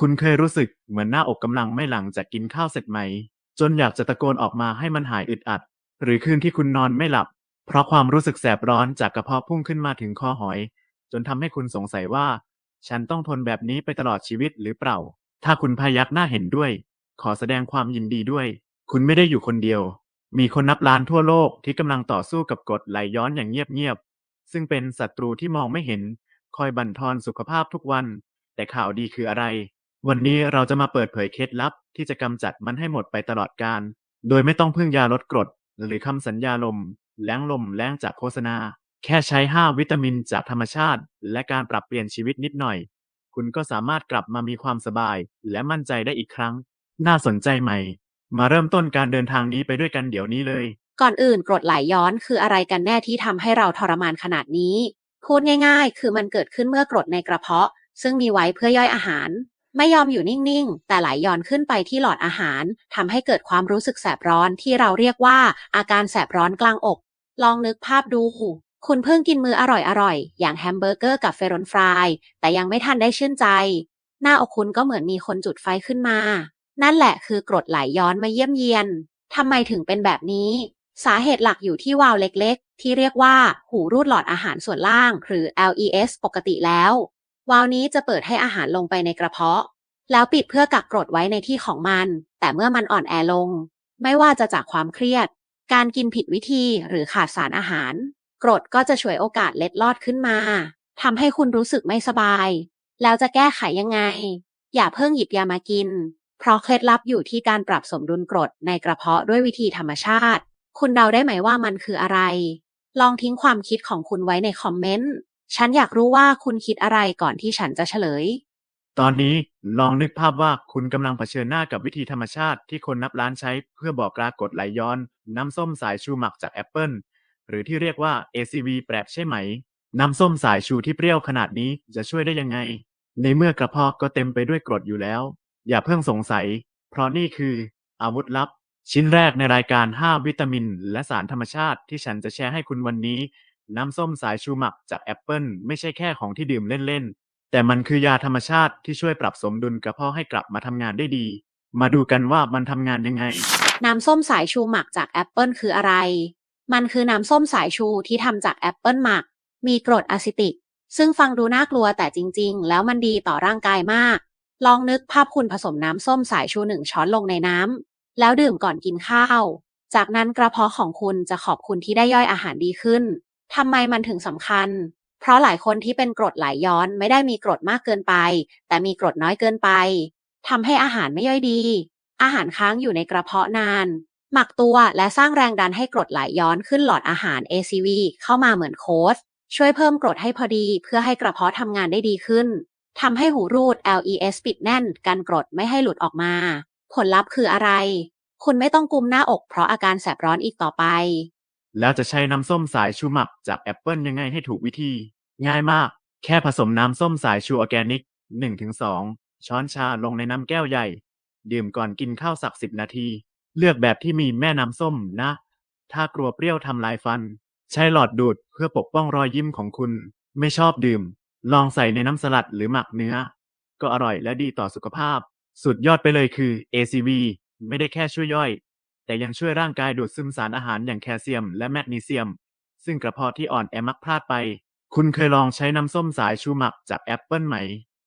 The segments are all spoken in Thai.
คุณเคยรู้สึกเหมือนหน้าอกกำลังไม่หลังจากกินข้าวเสร็จไหม จนอยากจะตะโกนออกมาให้มันหายอึดอัด หรือคืนที่คุณนอนไม่หลับ เพราะความรู้สึกแสบร้อนจากกระเพาะพุ่งขึ้นมาถึงคอหอย จนทำให้คุณสงสัยว่า ฉันต้องทนแบบนี้ไปตลอดชีวิตหรือเปล่า ถ้าคุณพยักหน้าเห็นด้วย ขอแสดงความยินดีด้วย คุณไม่ได้อยู่คนเดียว มีคนนับล้านทั่วโลกที่กำลังต่อสู้กับกรดไหลย้อนอย่างเงียบๆซึ่งเป็นศัตรูที่มองไม่เห็น คอยบั่นทอนสุขภาพทุกวัน แต่ข่าวดีคืออะไร วันนี้เราจะมาเปิดเผยเคล็ดลับที่จะกำจัดมันให้หมดไปตลอดกาล โดยไม่ต้องพึ่งยาลดกรด หรือคำสัญญาลม แล้งลมแล้งจากโฆษณา แค่ใช้ 5 วิตามินจากธรรมชาติ และการปรับเปลี่ยนชีวิตนิดหน่อย คุณก็สามารถกลับมามีความสบาย และมั่นใจได้อีกครั้ง น่าสนใจไหม มาเริ่มต้นการเดินทางนี้ไปด้วยกันเดี๋ยวนี้เลย ก่อนอื่นกรดไหลย้อนคืออะไรกันแน่ที่ทำให้เราทรมานขนาดนี้ พูดง่าย ๆ คือมันเกิดขึ้นเมื่อกรดในกระเพาะ ซึ่งมีไว้เพื่อย่อยอาหาร ไม่ยอมอยู่นิ่งๆ แต่ไหลย้อนขึ้นไปที่หลอดอาหารทำให้เกิดความรู้สึกแสบร้อนที่เราเรียกว่า อาการแสบร้อนกลางอก ลองนึกภาพดูคุณเพิ่งกินมื้ออร่อยๆ อย่างแฮมเบอร์เกอร์กับเฟรนฟราย แต่ยังไม่ทันได้ชื่นใจ หน้าอกคุณก็เหมือนมีคนจุดไฟขึ้นมา นั่นแหละคือกรดไหลย้อนมาเยี่ยมเยียนทำไมถึงเป็นแบบนี้ สาเหตุหลักอยู่ที่วาล์วเล็กๆ ที่เรียกว่าหูรูดหลอดอาหารส่วนล่าง หรือ LES ปกติแล้ว วาล์วนี้จะเปิดให้อาหารลงไปในกระเพาะ แล้วปิดเพื่อกักกรดไว้ในที่ของมัน แต่เมื่อมันอ่อนแอลง ไม่ว่าจะจากความเครียด การกินผิดวิธีหรือขาดสารอาหาร กรดก็จะฉวยโอกาสเล็ดลอดขึ้นมาทำให้คุณรู้สึกไม่สบาย แล้วจะแก้ไขยังไง อย่าเพิ่งหยิบยามากิน เพราะเคล็ดลับอยู่ที่การปรับสมดุลกรดในกระเพาะด้วยวิธีธรรมชาติ คุณเดาได้ไหมว่ามันคืออะไร ลองทิ้งความคิดของคุณไว้ในคอมเมนต์ ฉันอยากรู้ว่าคุณคิดอะไรก่อนที่ฉันจะเฉลย ตอนนี้ลองนึกภาพว่าคุณกำลังเผชิญหน้ากับวิธีธรรมชาติที่คนนับล้านใช้เพื่อบอกลากรดไหลย้อน น้ำส้มสายชูหมักจากแอปเปิลหรือที่เรียกว่า ACV แปลกใช่ไหม น้ำส้มสายชูที่เปรี้ยวขนาดนี้จะช่วยได้ยังไง ในเมื่อกระเพาะก็เต็มไปด้วยกรดอยู่แล้ว อย่าเพิ่งสงสัย เพราะนี่คือ อาวุธลับ ชิ้นแรกในรายการ 5 วิตามิน และสารธรรมชาติที่ฉันจะแชร์ให้คุณวันนี้ น้ำส้มสายชูหมักจากแอปเปิลไม่ใช่แค่ของที่ดื่มเล่น แต่มันคือยาธรรมชาติที่ช่วยปรับสมดุลกระเพาะให้กลับมาทำงานได้ดี มาดูกันว่ามันทำงานยังไง น้ำส้มสายชูหมักจากแอปเปิลคืออะไร มันคือน้ำส้มสายชูที่ทำจากแอปเปิลหมัก มีกรดอะซิติก ซึ่งฟังดูน่ากลัวแต่จริง ๆ แล้วมันดีต่อร่างกายมาก ลองนึกภาพคุณผสมน้ำส้มสายชูหนึ่งช้อนลงในน้ำแล้วดื่มก่อนกินข้าว จากนั้นกระเพาะของคุณจะขอบคุณที่ได้ย่อยอาหารดีขึ้นทำไมมันถึงสำคัญ เพราะหลายคนที่เป็นกรดไหลย้อนไม่ได้มีกรดมากเกินไป แต่มีกรดน้อยเกินไปทำให้อาหารไม่ย่อยดี อาหารค้างอยู่ในกระเพาะนาน หมักตัวและสร้างแรงดันให้กรดไหลย้อนขึ้นหลอดอาหาร ACV เข้ามาเหมือนโค้ชช่วยเพิ่มกรดให้พอดีเพื่อให้กระเพาะทำงานได้ดีขึ้นทำให้หูรูด LES ปิดแน่น กันกรดไม่ให้หลุดออกมา ผลลัพธ์คืออะไร คุณไม่ต้องกุมหน้าอกเพราะอาการแสบร้อนอีกต่อไป แล้วจะใช้น้ำส้มสายชูหมักจากแอปเปิลยังไงให้ถูกวิธี ง่ายมาก แค่ผสมน้ำส้มสายชูออร์แกนิก 1-2 ช้อนชาลงในน้ำแก้วใหญ่ ดื่มก่อนกินข้าวสัก10นาที เลือกแบบที่มีแม่น้ำส้มนะ ถ้ากลัวเปรี้ยวทำลายฟัน ใช้หลอดดูดเพื่อปกป้องรอยยิ้มของคุณ ไม่ชอบดื่ม ลองใส่ในน้ำสลัดหรือหมักเนื้อ ก็อร่อยและดีต่อสุขภาพ สุดยอดไปเลยคือ ACV ไม่ได้แค่ช่วยย่อย แต่ยังช่วยร่างกายดูดซึมสารอาหารอย่างแคลเซียมและแมกนีเซียม ซึ่งกระเพาะที่อ่อนแอมักพลาดไป คุณเคยลองใช้น้ำส้มสายชูหมักจากแอปเปิลไหม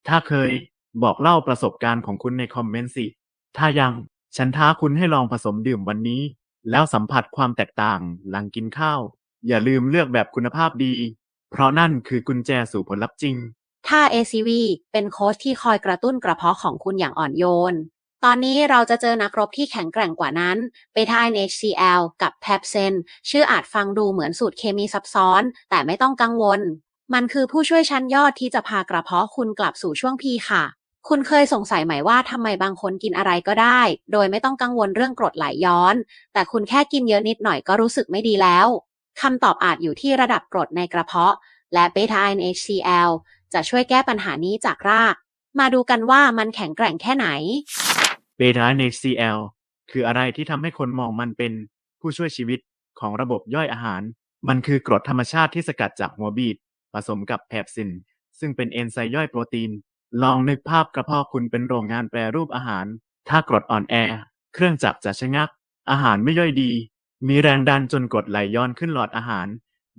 ถ้าเคย บอกเล่าประสบการณ์ของคุณในคอมเมนต์สิ ถ้ายัง ฉันท้าคุณให้ลองผสมดื่มวันนี้ แล้วสัมผัสความแตกต่าง หลังกินข้าว อย่าลืมเลือกแบบคุณภาพดี เพราะนั่นคือกุญแจสู่ผลลัพธ์จริง ถ้า ACV เป็นโค้ชที่คอยกระตุ้นกระเพาะของคุณอย่างอ่อนโยน ตอนนี้เราจะเจอนักรบที่แข็งแกร่งกว่านั้นเบต้า NHCl กับแพปเซนชื่ออาจฟังดูเหมือนสูตรเคมีซับซ้อน แต่ไม่ต้องกังวล มันคือผู้ช่วยชั้นยอดที่จะพากระเพาะคุณกลับสู่ช่วงพีค่ะ คุณเคยสงสัยไหมว่าทำไมบางคนกินอะไรก็ได้ โดยไม่ต้องกังวลเรื่องกรดไหลย้อน แต่คุณแค่กินเยอะนิดหน่อยก็รู้สึกไม่ดีแล้วคำตอบอาจอยู่ที่ระดับกรดในกระเพาะ และเบต้า NHCl จะช่วยแก้ปัญหานี้จากราก มาดูกันว่ามันแข็งแกร่งแค่ไหน บต้า NHCl คืออะไรที่ทำให้คนมองมันเป็นผู้ช่วยชีวิตของระบบย่อยอาหาร มันคือกรดธรรมชาติที่สกัดจากหัวบีดผสมกับแพปซิน ซึ่งเป็นเอนไซม์ย่อยโปรตีน ลองนึกภาพกระเพาะคุณเป็นโรงงานแปรรูปอาหาร ถ้ากรดอ่อนแอ เครื่องจักรจะชะงัก อาหารไม่ย่อยดี มีแรงดันจนกรดไหลย้อนขึ้นหลอดอาหาร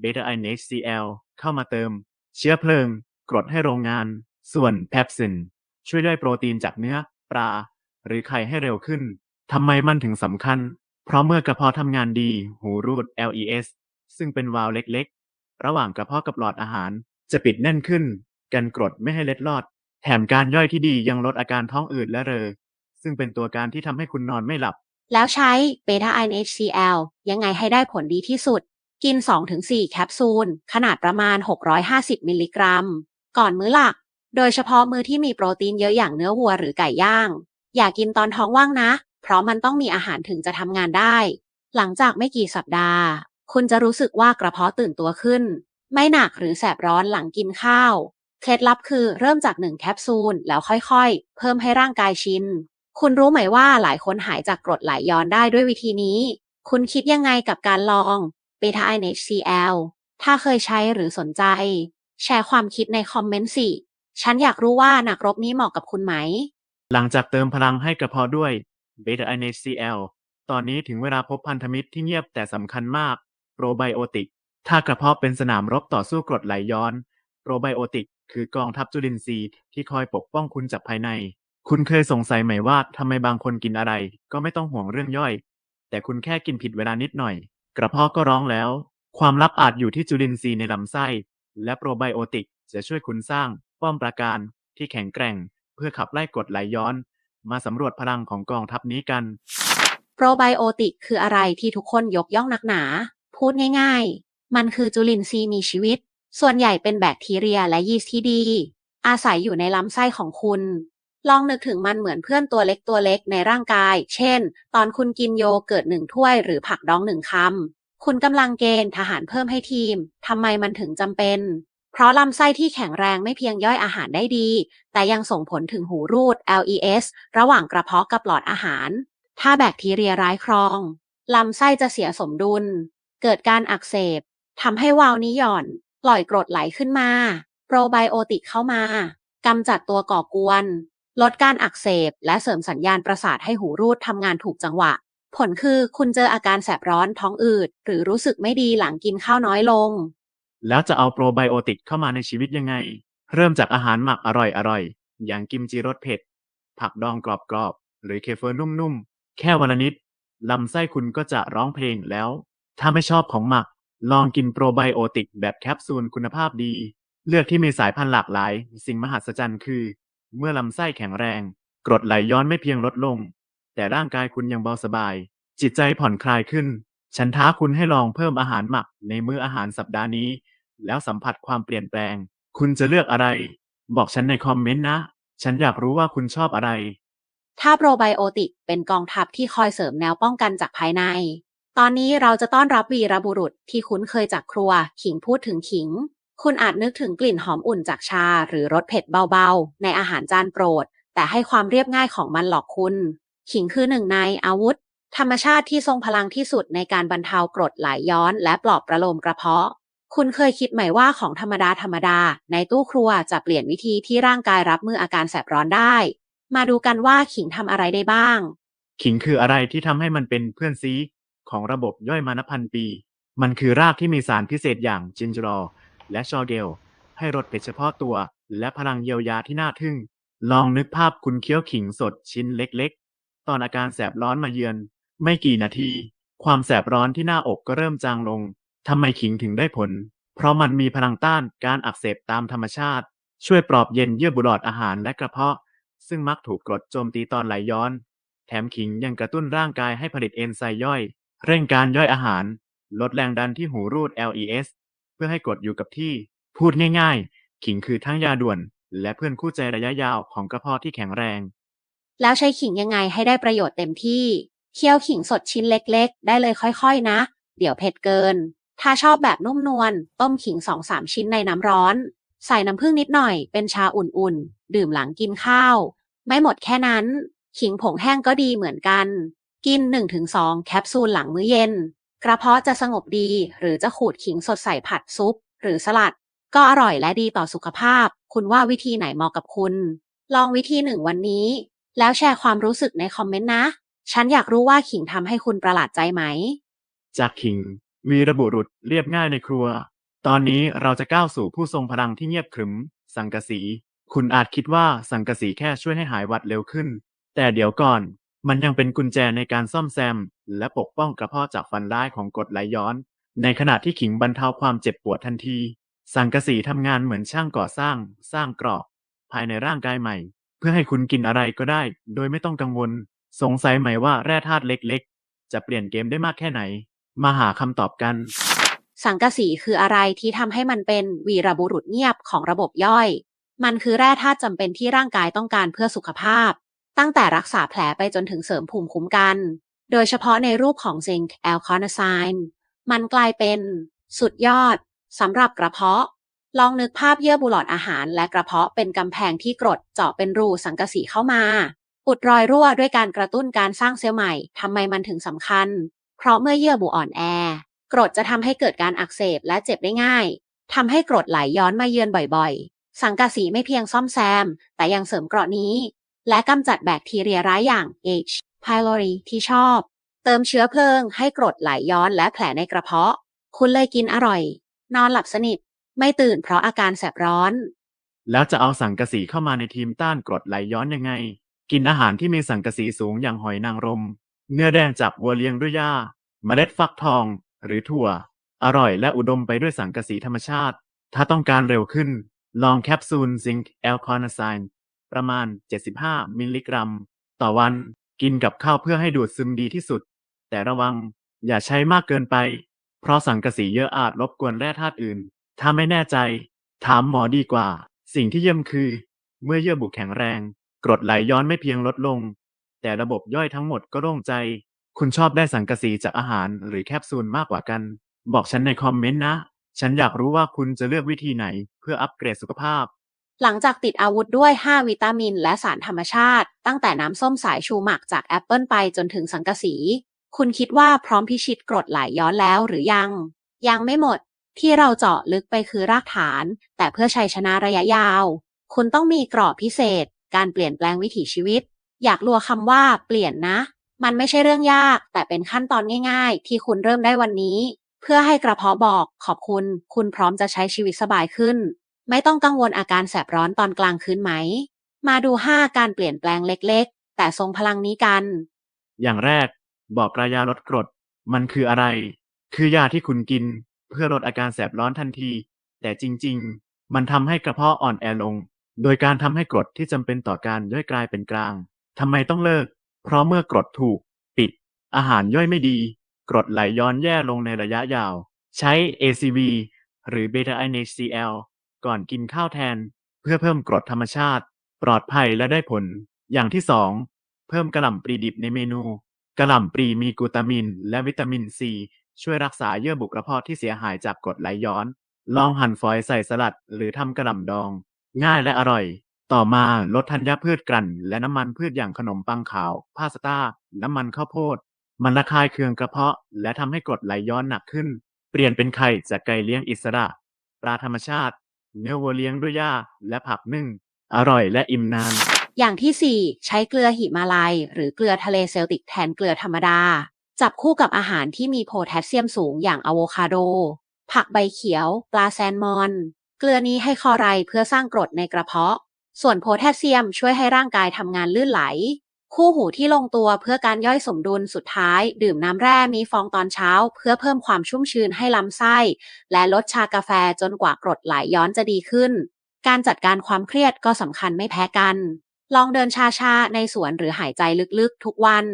เบต้าไอเน HCl เข้ามาเติม เชื้อเพลิง กรดให้โรงงาน ส่วนแพปซิน ช่วยย่อยโปรตีนจากเนื้อ ปลา หรือไข่ให้เร็วขึ้น ทำไมมันถึงสำคัญ เพราะเมื่อกระเพาะทำงานดี หูรูด LES ซึ่งเป็นวาล์วเล็กๆ ระหว่างกระเพาะกับหลอดอาหาร จะปิดแน่นขึ้น กันกรดไม่ให้เล็ดลอด แถมการย่อยที่ดียังลดอาการท้องอืดและเรอ ซึ่งเป็นตัวการที่ทำให้คุณนอนไม่หลับ แล้วใช้ Beta Iron HCl ยังไงให้ได้ผลดีที่สุด กิน 2-4 แคปซูล ขนาดประมาณ 650 มิลลิกรัม ก่อนมื้อหลัก โดยเฉพาะมื้อที่มีโปรตีนเยอะอย่างเนื้อวัวหรือไก่ย่าง อย่ากินตอนท้องว่างนะ เพราะมันต้องมีอาหารถึงจะทำงานได้ หลังจากไม่กี่สัปดาห์ คุณจะรู้สึกว่ากระเพาะตื่นตัวขึ้น ไม่หนักหรือแสบร้อนหลังกินข้าว เคล็ดลับคือเริ่มจาก1แคปซูลแล้วค่อยๆ เพิ่มให้ร่างกายชิน คุณรู้ไหมว่าหลายคนหายจากกรดไหลย้อนได้ด้วยวิธีนี้ คุณคิดยังไงกับการลอง Beta Iron HCl ถ้าเคยใช้หรือสนใจ แชร์ความคิดในคอมเมนต์สิ ฉันอยากรู้ว่านักรบนี้เหมาะกับคุณไหม หลังจากเติมพลังให้กระเพาะด้วย Beta i n HCl ตอนนี้ถึงเวลาพบพันธมิตรที่เงียบแต่สำคัญมากโปรไบโอติก ถ้ากระเพาะเป็นสนามรบต่อสู้กรดไหลย้อนโปรไบโอติก คือกองทัพจุลินทรีย์ที่คอยปกป้องคุณจากภายใน คุณเคยสงสัยไหมว่าทำไมบางคนกินอะไร ก็ไม่ต้องห่วงเรื่องย่อย แต่คุณแค่กินผิดเวลานิดหน่อย กระเพาะก็ร้องแล้ว ความลับอาจอยู่ที่จุลินทรีย์ในลำไส้ และโปรไบโอติกจะช่วยคุณสร้าง ป้อมปราการที่แข็งแกร่ง พื่อขับไล่กรดไหลย้อน มาสำรวจพลังของกองทัพนี้กัน โปรไบโอติกคืออะไรที่ทุกคนยกย่องนักหนา พูดง่ายๆ มันคือจุลินทรีย์มีชีวิต ส่วนใหญ่เป็นแบคทีเรียและยีสต์ที่ดี อาศัยอยู่ในลำไส้ของคุณ ลองนึกถึงมันเหมือนเพื่อนตัวเล็กตัวเล็กในร่างกาย เช่น ตอนคุณกินโยเกิร์ตหนึ่งถ้วยหรือผักดองหนึ่งคำคุณกำลังเกณฑ์ทหารเพิ่มให้ทีม ทำไมมันถึงจำเป็น เพราะลำไส้ที่แข็งแรงไม่เพียงย่อยอาหารได้ดี แต่ยังส่งผลถึงหูรูด LES ระหว่างกระเพาะกับหลอดอาหาร ถ้าแบคทีเรียร้ายครอง ลำไส้จะเสียสมดุล เกิดการอักเสบทำให้วาล์วนี้หย่อน ปล่อยกรดไหลขึ้นมา โปรไบโอติกเข้ามากำจัดตัวก่อกวน ลดการอักเสบ และเสริมสัญญาณประสาทให้หูรูดทำงานถูกจังหวะ ผลคือคุณเจออาการแสบร้อนท้องอืด หรือรู้สึกไม่ดีหลังกินข้าวน้อยลง แล้วจะเอาโปรไบโอติกเข้ามาในชีวิตยังไง เริ่มจากอาหารหมักอร่อยๆ อย่างกิมจิรสเผ็ด ผักดองกรอบๆ หรือเคเฟอร์นุ่มๆ แค่วันละนิด ลำไส้คุณก็จะร้องเพลงแล้ว ถ้าไม่ชอบของหมัก ลองกินโปรไบโอติกแบบแคปซูลคุณภาพดี เลือกที่มีสายพันธุ์หลากหลาย สิ่งมหัศจรรย์คือ เมื่อลำไส้แข็งแรง กรดไหลย้อนไม่เพียงลดลง แต่ร่างกายคุณยังเบาสบาย จิตใจผ่อนคลายขึ้น ฉันท้าคุณให้ลองเพิ่มอาหารหมักในมื้ออาหารสัปดาห์นี้ แล้วสัมผัสความเปลี่ยนแปลง คุณจะเลือกอะไร บอกฉันในคอมเมนต์นะ ฉันอยากรู้ว่าคุณชอบอะไร ถ้าโปรไบโอติกเป็นกองทัพที่คอยเสริมแนวป้องกันจากภายใน ตอนนี้เราจะต้อนรับวีรบุรุษที่คุ้นเคยจากครัว ขิงพูดถึงขิง คุณอาจนึกถึงกลิ่นหอมอุ่นจากชาหรือรสเผ็ดเบาๆ ในอาหารจานโปรด แต่ให้ความเรียบง่ายของมันหลอกคุณ ขิงคือหนึ่งในอาวุธ ธรรมชาติที่ทรงพลังที่สุดในการบรรเทากรดไหลย้อน และปลอบประโลมกระเพาะ คุณเคยคิดไหมว่าของธรรมดาธรรมดา ในตู้ครัวจะเปลี่ยนวิธีที่ร่างกายรับมืออาการแสบร้อนได้ มาดูกันว่าขิงทำอะไรได้บ้าง ขิงคืออะไรที่ทำให้มันเป็นเพื่อนซีของระบบย่อยมานับพันปี มันคือรากที่มีสารพิเศษอย่างจินจรอลและชอเกลให้รสเผ็ดเฉพาะตัว และพลังเยียวยาที่น่าทึ่ง ลองนึกภาพคุณเคี้ยวขิงสดชิ้นเล็กๆ ตอนอาการแสบร้อนมาเยือน ไม่กี่นาที ความแสบร้อนที่หน้าอกก็เริ่มจางลง ทำไมขิงถึงได้ผล เพราะมันมีพลังต้านการอักเสบตามธรรมชาติ ช่วยปลอบเย็นเยื่อบุหลอดอาหารและกระเพาะ ซึ่งมักถูกกรดโจมตีตอนไหลย้อน แถมขิงยังกระตุ้นร่างกายให้ผลิตเอนไซม์ย่อย เร่งการย่อยอาหาร ลดแรงดันที่หูรูด LES เพื่อให้กรดอยู่กับที่ พูดง่าย ๆ ขิงคือทั้งยาด่วน และเพื่อนคู่ใจระยะยาวของกระเพาะที่แข็งแรง แล้วใช้ขิงยังไงให้ได้ประโยชน์เต็มที่เคี่ยวขิงสดชิ้นเล็ก ๆ ได้เลยค่อย ๆ นะ เดี๋ยวเผ็ดเกิน ถ้าชอบแบบนุ่มนวลต้มขิง2-3ชิ้นในน้ำร้อน ใส่น้ำผึ้งนิดหน่อยเป็นชาอุ่นๆ ดื่มหลังกินข้าว ไม่หมดแค่นั้น ขิงผงแห้งก็ดีเหมือนกัน กิน 1-2 แคปซูลหลังมื้อเย็น กระเพาะจะสงบดี หรือจะขูดขิงสดใส่ผัดซุป หรือสลัด ก็อร่อยและดีต่อสุขภาพ คุณว่าวิธีไหนเหมาะกับคุณ ลองวิธีหนึ่งวันนี้ แล้วแชร์ความรู้สึกในคอมเมนต์นะ ฉันอยากรู้ว่าขิงทำให้คุณประหลาดใจไหมจากคิง วีรบุรุษเรียบง่ายในครัว ตอนนี้เราจะก้าวสู่ผู้ทรงพลังที่เงียบขรึม สังกะสี คุณอาจคิดว่าสังกะสีแค่ช่วยให้หายวัดเร็วขึ้น แต่เดี๋ยวก่อน มันยังเป็นกุญแจในการซ่อมแซม และปกป้องกระเพาะจากฟันร้ายของกรดไหลย้อน ในขณะที่ขิงบรรเทาความเจ็บปวดทันที สังกะสีทำงานเหมือนช่างก่อสร้าง สร้างกรอบภายในร่างกายใหม่ เพื่อให้คุณกินอะไรก็ได้ โดยไม่ต้องกังวล สงสัยไหมว่าแร่ธาตุเล็กๆ จะเปลี่ยนเกมได้มากแค่ไหน มาหาคำตอบกัน สังกะสีคืออะไรที่ทำให้มันเป็นวีรบุรุษเงียบของระบบย่อย มันคือแร่ธาตุจำเป็นที่ร่างกายต้องการเพื่อสุขภาพ ตั้งแต่รักษาแผลไปจนถึงเสริมภูมิคุ้มกัน โดยเฉพาะในรูปของซิงค์แอลคอนาไซน์มันกลายเป็น สุดยอดสำหรับกระเพาะ ลองนึกภาพเยื่อบุหลอดอาหารและกระเพาะเป็นกำแพงที่กรดเจาะเป็นรูสังกะสีเข้ามา อุดรอยรั่วด้วยการกระตุ้นการสร้างเซลล์ใหม่ทำไมมันถึงสำคัญ เพราะเมื่อเยื่อบุอ่อนแอกรดจะทำให้เกิดการอักเสบและเจ็บได้ง่ายทำให้กรดไหลย้อนมาเยือนบ่อยๆ สังกะสีไม่เพียงซ่อมแซม แต่ยังเสริมเกราะนี้ และกำจัดแบคทีเรียร้ายอย่าง H. pylori ที่ชอบ เติมเชื้อเพลิงให้กรดไหลย้อนและแผลในกระเพาะ คุณเลยกินอร่อย นอนหลับสนิท ไม่ตื่นเพราะอาการแสบร้อน แล้วจะเอาสังกะสีเข้ามาในทีมต้านกรดไหลย้อนยังไง กินอาหารที่มีสังกะสีสูงอย่างหอยนางรม เนื้อแดงจากวัวเลี้ยงด้วยหญ้าเมล็ดฟักทอง หรือถั่ว อร่อยและอุดมไปด้วยสังกะสีธรรมชาติ ถ้าต้องการเร็วขึ้น ลองแคปซูลซิงค์แอลคอนาไซน์ประมาณ 75 มิลลิกรัม ต่อวันกินกับข้าวเพื่อให้ดูดซึมดีที่สุด แต่ระวังอย่าใช้มากเกินไป เพราะสังกะสีเยอะอาจรบกวนแร่ธาตุอื่น ถ้าไม่แน่ใจ ถามหมอดีกว่า สิ่งที่เยี่ยมคือ เมื่อเยื่อบุแข็งแรง กรดไหลย้อนไม่เพียงลดลง แต่ระบบย่อยทั้งหมดก็โล่งใจ คุณชอบได้สังกะสีจากอาหารหรือแคปซูลมากกว่ากัน บอกฉันในคอมเมนต์นะ ฉันอยากรู้ว่าคุณจะเลือกวิธีไหนเพื่ออัปเกรดสุขภาพ หลังจากติดอาวุธด้วย 5 วิตามิน และสารธรรมชาติ ตั้งแต่น้ำส้มสายชูหมักจากแอปเปิลไปจนถึงสังกะสี คุณคิดว่าพร้อมพิชิตกรดไหลย้อนแล้วหรือยัง ยังไม่หมด ที่เราเจาะลึกไปคือรากฐาน แต่เพื่อชัยชนะระยะยาว คุณต้องมีกรอบพิเศษ การเปลี่ยนแปลงวิถีชีวิต อยากลัวคำว่าเปลี่ยนนะ มันไม่ใช่เรื่องยาก แต่เป็นขั้นตอนง่าย ๆ ที่คุณเริ่มได้วันนี้ เพื่อให้กระเพาะบอกขอบคุณ คุณพร้อมจะใช้ชีวิตสบายขึ้น ไม่ต้องกังวลอาการแสบร้อนตอนกลางคืนไหม มาดู 5 การเปลี่ยนแปลงเล็กๆ แต่ทรงพลังนี้กัน อย่างแรก บอกระยาลดกรด มันคืออะไร คือยาที่คุณกิน เพื่อลดอาการแสบร้อนทันที แต่จริง ๆ มันทำให้กระเพาะอ่อนแอลง โดยการทำให้กรดที่จำเป็นต่อการย่อยกลายเป็นกลาง ทำไมต้องเลิก เพราะเมื่อกรดถูก ปิด อาหารย่อยไม่ดี กรดไหลย้อนแย่ลงในระยะยาว ใช้ ACV หรือ Beta NaCl ก่อนกินข้าวแทน เพื่อเพิ่มกรดธรรมชาติ ปลอดภัยและได้ผล อย่างที่สองเพิ่มกระหล่ำปลีดิบในเมนู กระหล่ำปลีมีกลูตามิน และวิตามินซี ช่วยรักษาเยื่อบุกระเพาะที่เสียหายจากกรดไหลย้อน ลองหั่นฝอยใส่สลัด หรือทำกระหล่ำดอง ง่ายและอร่อย ต่อมาลดธัญพืชกลั่น และน้ำมันพืชอย่างขนมปังขาว พาสต้า น้ำมันข้าวโพด มันระคายเคืองกระเพาะ และทำให้กรดไหลย้อนหนักขึ้น เปลี่ยนเป็นไข่จากไก่เลี้ยงอิสระ ปลาธรรมชาติ เนื้อวัวเลี้ยงด้วยหญ้าและผักนึ่ง อร่อยและอิ่มนาน อย่างที่ 4 ใช้เกลือหิมาลัย หรือเกลือทะเลเซลติกแทนเกลือธรรมดา จับคู่กับอาหารที่มีโพแทสเซียมสูงอย่างอะโวคาโด ผักใบเขียว ปลาแซลมอน เกลือนี้ให้คอไรเพื่อสร้างกรดในกระเพาะ ส่วนโพแทสเซียมช่วยให้ร่างกายทำงานลื่นไหล คู่หูที่ลงตัวเพื่อการย่อยสมดุลสุดท้าย ดื่มน้ำแร่มีฟองตอนเช้า เพื่อเพิ่มความชุ่มชื้นให้ลำไส้ และลดชากาแฟจนกว่ากรดไหลย้อนจะดีขึ้น การจัดการความเครียดก็สำคัญไม่แพ้กัน ลองเดินช้าๆในสวนหรือหายใจลึกๆ ทุกวัน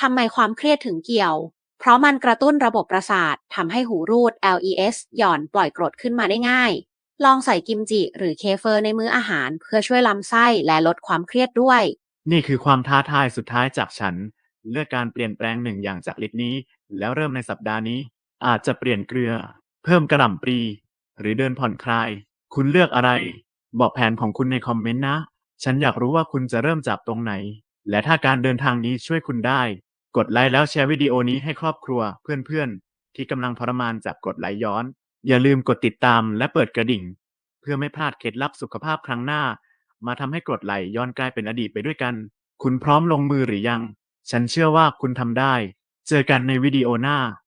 ทำไมความเครียดถึงเกี่ยว เพราะมันกระตุ้นระบบประสาททำให้หูรูด LES หย่อนปล่อยกรดขึ้นมาได้ง่าย ลองใส่กิมจิหรือเคเฟอร์ในมื้ออาหาร เพื่อช่วยลำไส้และลดความเครียดด้วย นี่คือความท้าทายสุดท้ายจากฉัน เลือกการเปลี่ยนแปลงหนึ่งอย่างจากลิตนี้ แล้วเริ่มในสัปดาห์นี้ อาจจะเปลี่ยนเกลือ เพิ่มกระหล่ำปลี หรือเดินผ่อนคลาย คุณเลือกอะไร บอกแผนของคุณในคอมเมนต์นะ ฉันอยากรู้ว่าคุณจะเริ่มจากตรงไหน และถ้าการเดินทางนี้ช่วยคุณได้ กดไลค์แล้วแชร์วิดีโอนี้ให้ครอบครัว เพื่อนๆที่กำลังทรมานจากกดไหลย้อน อย่าลืมกดติดตามและเปิดกระดิ่ง เพื่อไม่พลาดเคล็ดลับสุขภาพครั้งหน้า มาทำให้กรดไหลย้อนกลายเป็นอดีตไปด้วยกัน คุณพร้อมลงมือหรือยัง ฉันเชื่อว่าคุณทำได้ เจอกันในวิดีโอหน้า